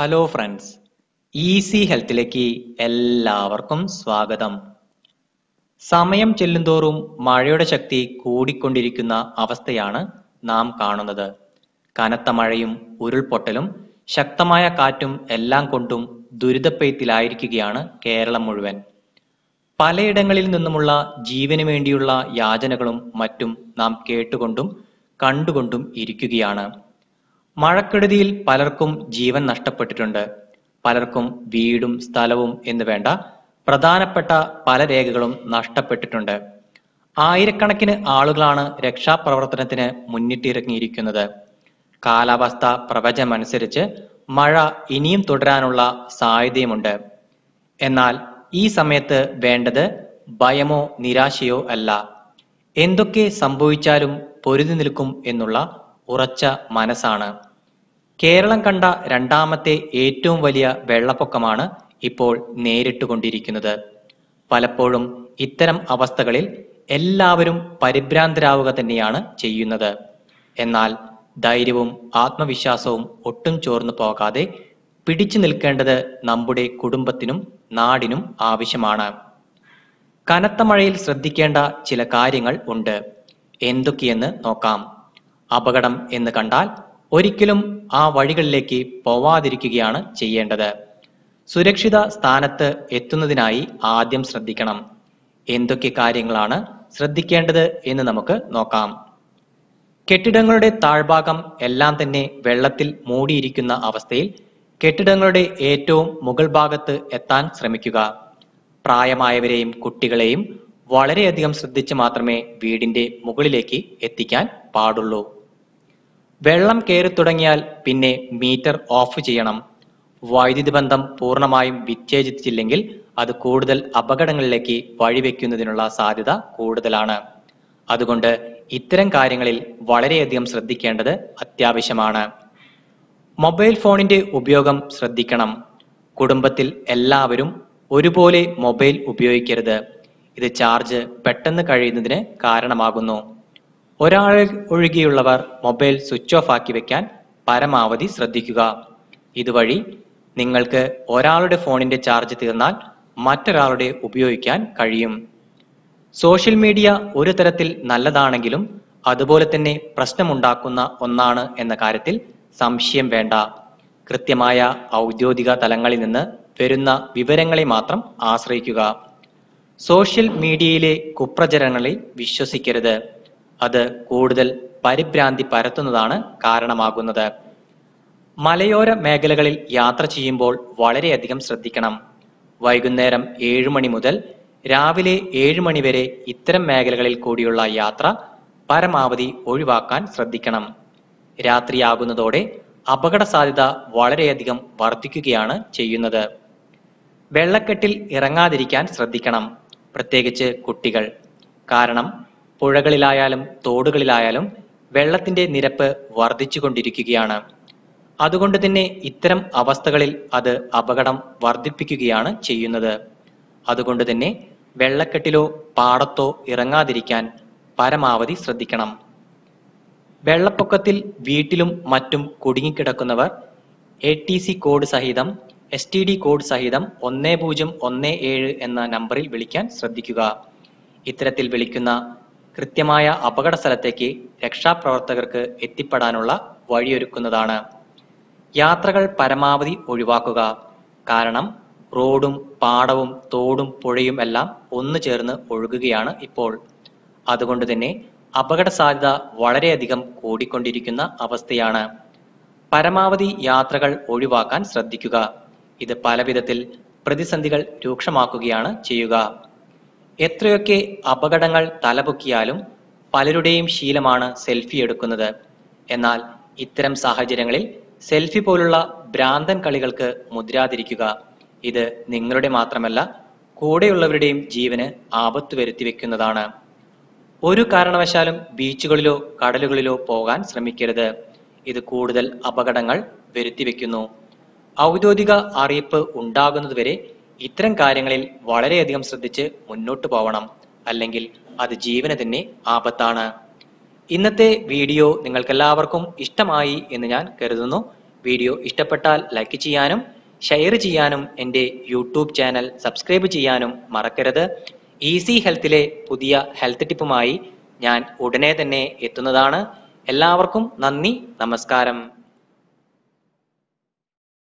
Hello friends easy ഹെൽത്തിലേക്ക് എല്ലാവർക്കും സ്വാഗതം. സമയം ചെല്ലുന്തോറും മഴയുടെ ശക്തി കൂടിക്കൊണ്ടിരിക്കുന്ന അവസ്ഥയാണ് നാം കാണുന്നത്. കനത്ത മഴയും ഉരുൾപൊട്ടലും ശക്തമായ കാറ്റും എല്ലാം കൊണ്ടും ദുരിതപ്പെയ്ത്തിലായിരിക്കുകയാണ് കേരളം മുഴുവൻ. പലയിടങ്ങളിൽ നിന്നുമുള്ള ജീവന് വേണ്ടിയുള്ള യാചനകളും മറ്റും നാം കേട്ടുകൊണ്ടും കണ്ടുകൊണ്ടും ഇരിക്കുകയാണ്. മഴക്കെടുതിയിൽ പലർക്കും ജീവൻ നഷ്ടപ്പെട്ടിട്ടുണ്ട്. പലർക്കും വീടും സ്ഥലവും എന്ന് വേണ്ട പ്രധാനപ്പെട്ട പല രേഖകളും നഷ്ടപ്പെട്ടിട്ടുണ്ട്. ആയിരക്കണക്കിന് ആളുകളാണ് രക്ഷാപ്രവർത്തനത്തിന് മുന്നിട്ടിറങ്ങിയിരിക്കുന്നത്. കാലാവസ്ഥ പ്രവചനമനുസരിച്ച് മഴ ഇനിയും തുടരാനുള്ള സാധ്യതയുമുണ്ട്. എന്നാൽ ഈ സമയത്ത് വേണ്ടത് ഭയമോ നിരാശയോ അല്ല. എന്തൊക്കെ സംഭവിച്ചാലും പൊരുതി നിൽക്കും എന്നുള്ള ഉറച്ച മനസ്സാണ്. കേരളം കണ്ട രണ്ടാമത്തെ ഏറ്റവും വലിയ വെള്ളപ്പൊക്കമാണ് ഇപ്പോൾ നേരിട്ടുകൊണ്ടിരിക്കുന്നത്. പലപ്പോഴും ഇത്തരം അവസ്ഥകളിൽ എല്ലാവരും പരിഭ്രാന്തരാവുക തന്നെയാണ് ചെയ്യുന്നത്. എന്നാൽ ധൈര്യവും ആത്മവിശ്വാസവും ഒട്ടും ചോർന്നു പോകാതെ പിടിച്ചു നിൽക്കേണ്ടത് നമ്മുടെ കുടുംബത്തിനും നാടിനും ആവശ്യമാണ്. കനത്ത മഴയിൽ ശ്രദ്ധിക്കേണ്ട ചില കാര്യങ്ങൾ ഉണ്ട്. എന്തൊക്കെയെന്ന് നോക്കാം. അപകടം എന്ന് കണ്ടാൽ ഒരിക്കലും ആ വഴികളിലേക്ക് പോവാതിരിക്കുകയാണ് ചെയ്യേണ്ടത്. സുരക്ഷിത സ്ഥാനത്ത് എത്തുന്നതിനായി ആദ്യം ശ്രദ്ധിക്കണം. എന്തൊക്കെ കാര്യങ്ങളാണ് ശ്രദ്ധിക്കേണ്ടത് എന്ന് നമുക്ക് നോക്കാം. കെട്ടിടങ്ങളുടെ താഴ്ഭാഗം എല്ലാം തന്നെ വെള്ളത്തിൽ മൂടിയിരിക്കുന്ന അവസ്ഥയിൽ കെട്ടിടങ്ങളുടെ ഏറ്റവും മുകൾ ഭാഗത്ത് എത്താൻ ശ്രമിക്കുക. പ്രായമായവരെയും കുട്ടികളെയും വളരെയധികം ശ്രദ്ധിച്ച് മാത്രമേ വീടിന്റെ മുകളിലേക്ക് എത്തിക്കാൻ പാടുള്ളൂ. വെള്ളം കയറി തുടങ്ങിയാൽ പിന്നെ മീറ്റർ ഓഫ് ചെയ്യണം. വൈദ്യുതി ബന്ധം പൂർണമായും വിച്ഛേദിച്ചില്ലെങ്കിൽ അത് കൂടുതൽ അപകടങ്ങളിലേക്ക് വഴിവെക്കുന്നതിനുള്ള സാധ്യത കൂടുതലാണ്. അതുകൊണ്ട് ഇത്തരം കാര്യങ്ങളിൽ വളരെയധികം ശ്രദ്ധിക്കേണ്ടത് അത്യാവശ്യമാണ്. മൊബൈൽ ഫോണിന്റെ ഉപയോഗം ശ്രദ്ധിക്കണം. കുടുംബത്തിൽ എല്ലാവരും ഒരുപോലെ മൊബൈൽ ഉപയോഗിക്കരുത്. ഇത് ചാർജ് പെട്ടെന്ന് കഴിയുന്നതിന് കാരണമാകുന്നു. ഒരാൾ ഒഴികെയുള്ളവർ മൊബൈൽ സ്വിച്ച് ഓഫ് ആക്കി വെക്കാൻ പരമാവധി ശ്രദ്ധിക്കുക. ഇതുവഴി നിങ്ങൾക്ക് ഒരാളുടെ ഫോണിന്റെ ചാർജ് തീർന്നാൽ മറ്റൊരാളുടെ ഉപയോഗിക്കാൻ കഴിയും. സോഷ്യൽ മീഡിയ ഒരു തരത്തിൽ നല്ലതാണെങ്കിലും അതുപോലെ തന്നെ പ്രശ്നമുണ്ടാക്കുന്ന ഒന്നാണ് എന്ന കാര്യത്തിൽ സംശയം വേണ്ട. കൃത്യമായ ഔദ്യോഗിക തലങ്ങളിൽ നിന്ന് വരുന്ന വിവരങ്ങളെ മാത്രം ആശ്രയിക്കുക. സോഷ്യൽ മീഡിയയിലെ കുപ്രചരണങ്ങളിൽ വിശ്വസിക്കരുത്. അത് കൂടുതൽ പരിഭ്രാന്തി പരത്തുന്നതാണ് കാരണമാകുന്നത്. മലയോര മേഖലകളിൽ യാത്ര ചെയ്യുമ്പോൾ വളരെയധികം ശ്രദ്ധിക്കണം. വൈകുന്നേരം ഏഴു മണി മുതൽ രാവിലെ ഏഴു മണി വരെ ഇത്തരം മേഖലകളിൽ കൂടിയുള്ള യാത്ര പരമാവധി ഒഴിവാക്കാൻ ശ്രദ്ധിക്കണം. രാത്രിയാകുന്നതോടെ അപകട സാധ്യത വളരെയധികം വർദ്ധിക്കുകയാണ് ചെയ്യുന്നത്. വെള്ളക്കെട്ടിൽ ഇറങ്ങാതിരിക്കാൻ ശ്രദ്ധിക്കണം പ്രത്യേകിച്ച് കുട്ടികൾ. കാരണം പുഴകളിലായാലും തോടുകളിലായാലും വെള്ളത്തിന്റെ നിരപ്പ് വർദ്ധിച്ചുകൊണ്ടിരിക്കുകയാണ്. അതുകൊണ്ട് തന്നെ ഇത്തരം അവസ്ഥകളിൽ അത് അപകടം വർദ്ധിപ്പിക്കുകയാണ് ചെയ്യുന്നത്. അതുകൊണ്ട് തന്നെ വെള്ളക്കെട്ടിലോ പാടത്തോ ഇറങ്ങാതിരിക്കാൻ പരമാവധി ശ്രദ്ധിക്കണം. വെള്ളപ്പൊക്കത്തിൽ വീട്ടിലും മറ്റും കുടുങ്ങിക്കിടക്കുന്നവർ എ ടി സി കോഡ് സഹിതം എസ് ടി ഡി കോഡ് സഹിതം ഒന്ന് പൂജ്യം ഒന്ന് ഏഴ് എന്ന നമ്പറിൽ വിളിക്കാൻ ശ്രദ്ധിക്കുക. ഇത്തരത്തിൽ വിളിക്കുന്ന കൃത്യമായ അപകട സ്ഥലത്തേക്ക് രക്ഷാപ്രവർത്തകർക്ക് എത്തിപ്പെടാനുള്ള വഴിയൊരുക്കുന്നതാണ്. യാത്രകൾ പരമാവധി ഒഴിവാക്കുക. കാരണം റോഡും പാടവും തോടും പുഴയും എല്ലാം ഒന്നു ചേർന്ന് ഒഴുകുകയാണ് ഇപ്പോൾ. അതുകൊണ്ട് തന്നെ അപകട സാധ്യത വളരെയധികം കൂടിക്കൊണ്ടിരിക്കുന്ന അവസ്ഥയാണ്. പരമാവധി യാത്രകൾ ഒഴിവാക്കാൻ ശ്രദ്ധിക്കുക. ഇത് പലവിധത്തിൽ പ്രതിസന്ധികൾ രൂക്ഷമാക്കുകയാണ് ചെയ്യുക. എത്രയൊക്കെ അപകടങ്ങൾ തലപൊക്കിയാലും പലരുടെയും ശീലമാണ് സെൽഫി എടുക്കുന്നത്. എന്നാൽ ഇത്തരം സാഹചര്യങ്ങളിൽ സെൽഫി പോലുള്ള ഭ്രാന്തൻ കളികൾക്ക് മുദ്രാതിരിക്കുക ഇത് നിങ്ങളുടെ മാത്രമല്ല കൂടെയുള്ളവരുടെയും ജീവന് ആപത്ത് വരുത്തി വെക്കുന്നതാണ്. ഒരു കാരണവശാലും ബീച്ചുകളിലോ കടലുകളിലോ പോകാൻ ശ്രമിക്കരുത്. ഇത് കൂടുതൽ അപകടങ്ങൾ വരുത്തി വെക്കുന്നു. ഔദ്യോഗിക അറിയിപ്പ് ഉണ്ടാകുന്നതുവരെ ഇത്തരം കാര്യങ്ങളിൽ വളരെയധികം ശ്രദ്ധിച്ച് മുന്നോട്ട് പോകണം അല്ലെങ്കിൽ അത് ജീവന് തന്നെ ആപത്താണ്. ഇന്നത്തെ വീഡിയോ നിങ്ങൾക്കെല്ലാവർക്കും ഇഷ്ടമായി എന്ന് ഞാൻ കരുതുന്നു. വീഡിയോ ഇഷ്ടപ്പെട്ടാൽ ലൈക്ക് ചെയ്യാനും ഷെയർ ചെയ്യാനും എന്റെ യൂട്യൂബ് ചാനൽ സബ്സ്ക്രൈബ് ചെയ്യാനും മറക്കരുത്. ഈസി ഹെൽത്തിലെ പുതിയ ഹെൽത്ത് ടിപ്പുമായി ഞാൻ ഉടനെ തന്നെ എത്തുന്നതാണ്. എല്ലാവർക്കും നന്ദി നമസ്കാരം.